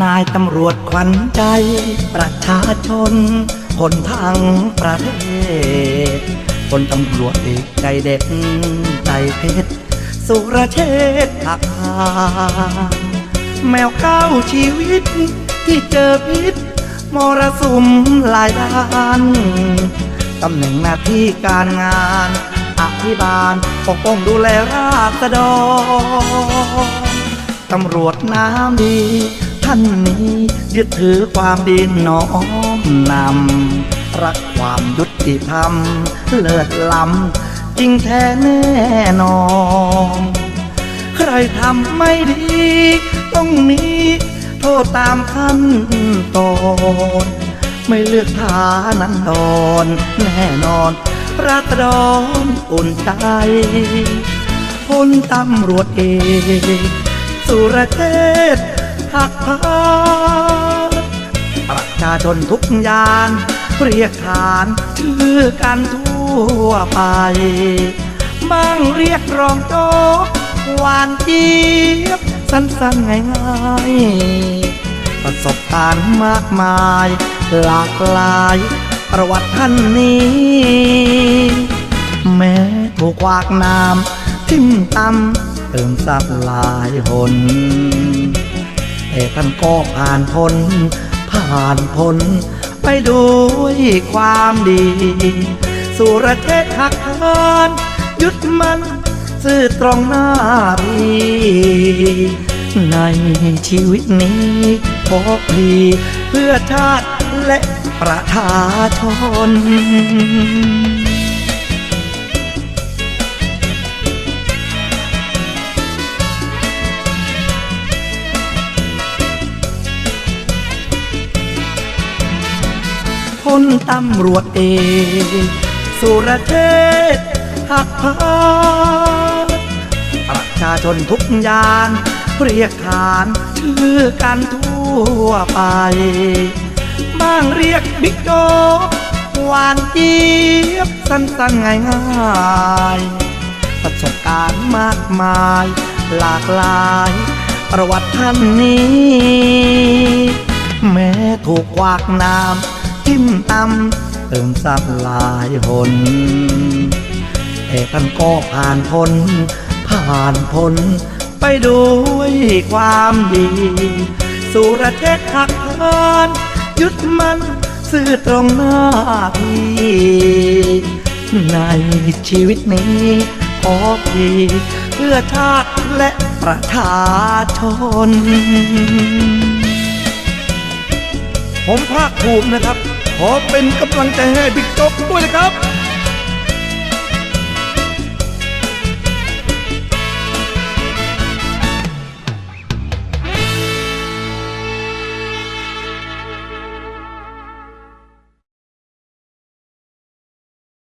นายตำรวจขวัญใจ ประชาชนคนทั้งประเทศคนตำรวจเอกใจเด็ดใจเพชรสุรเชษฐ์หักพาแมวเก้าชีวิต ที่เจอพิษมรสุมหลายด้านตำแหน่งหน้าที่การงานอภิบาลปกป้องดูแลราษฎรตำรวจน้ำดี ท่านนี้ยึดถือความดีน้อมนำ รักความยุติธรรม เลิศล้ำจริงแท้แน่นอน ใครทำไม่ดี ต้องมีโทษตามขั้นตอนไม่เลือกฐานันดอนแน่นอนรัตดรอุ่นใจพลตำรวจเอกสุรเชษฐ์ หักพานประชาชนทุกยานเรียกขานชื่อกันทั่วไปบ้างเรียกรองโจ๊กหวานเจี๊ยบสั้นๆง่ายๆประสบการณ์มากมาย หลากหลายประวัติท่านนี้ แม้ถูกขวากน้ำทิ่มตำเติมซับหลายหน แต่ท่านก็ผ่านพ้น ผ่านพ้น ไปด้วยความดี สุรเทศหักพานยึดมันซื่อตรงหน้าพี่ในชีวิตนี้ขอพลีเพื่อชาติและประชาชน พลตำรวจเอกสุรเชษหักพานประชาชนทุกยานเรียกขานชื่อกันทั่วไป บ้างเรียกบิ๊กโจ๊กหวานเจี๊ยบสั้นๆง่ายๆประสบการณ์มากมายหลากหลายประวัติท่านนี้ แม้ถูกวากน้ำ ทิ่มตำเติมซับหลายหนแต่ท่านก็ผ่านพ้นผ่านพ้นไปด้วยความดี สุรเชษฐ์หักพานยึดมันซื่อตรงหน้าที่ในชีวิตนี้ขอพีเพื่อชาติและประชาชน ผมภาคภูมินะครับ ขอเป็นกำลังใจให้บิ๊กโจ๊กด้วยนะครับ